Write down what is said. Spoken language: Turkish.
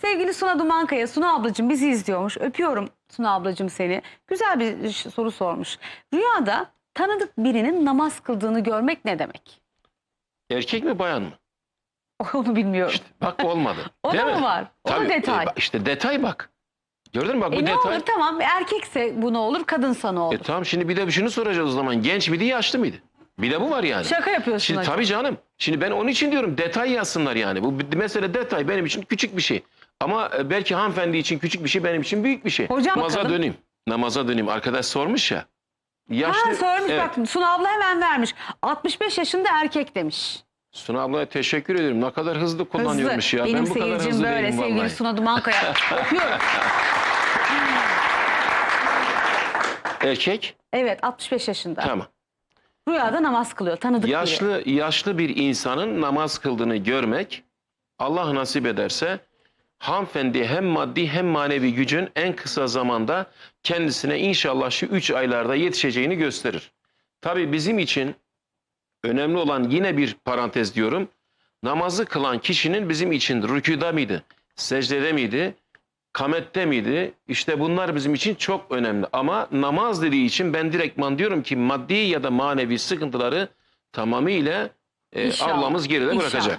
Sevgili Suna Dumankaya, Suna ablacığım bizi izliyormuş. Öpüyorum Suna ablacığım seni. Güzel bir soru sormuş. Rüyada tanıdık birinin namaz kıldığını görmek ne demek? Erkek mi bayan mı? Onu bilmiyorum. İşte bak olmadı. O da mı var? O da Tabii, detay. e, işte detay bak. Gördün mü bak bu E ne detay. olur tamam erkekse bu ne olur kadınsa ne olur? E tamam şimdi bir de şunu soracağız o zaman. Genç miydi yaşlı mıydı? Bir de bu var yani. Şaka yapıyorsun Şimdi hocam. tabii canım. Şimdi ben onun için diyorum detay yazsınlar yani. Bu mesele detay benim için küçük bir şey. Ama e, belki hanımefendi için küçük bir şey benim için büyük bir şey. Hocam Namaza bakalım. döneyim. Namaza döneyim. Arkadaş sormuş ya. Yaşlı, Ha sormuş Evet. bak Suna abla hemen vermiş. 65 yaşında erkek demiş. Suna ablaya teşekkür ediyorum. Ne kadar hızlı kullanıyormuş Hızlı. ya. Benim ben bu kadar hızlı böyle değilim sevgili vallahi. Suna Dumankaya. Öpüyorum. Erkek? Evet 65 yaşında. Tamam. Rüyada namaz kılıyor tanıdık biri. Yaşlı yaşlı bir insanın namaz kıldığını görmek Allah nasip ederse hanımefendi hem maddi hem manevi gücün en kısa zamanda kendisine inşallah şu üç aylarda yetişeceğini gösterir. Tabii bizim için önemli olan yine bir parantez diyorum. Namazı kılan kişinin bizim için rüküda mıydı? Secdede miydi? Kamette miydi? İşte bunlar bizim için çok önemli. Ama namaz dediği için ben direktman diyorum ki maddi ya da manevi sıkıntıları tamamıyla e, İnşallah. ablamız geride İnşallah. bırakacak.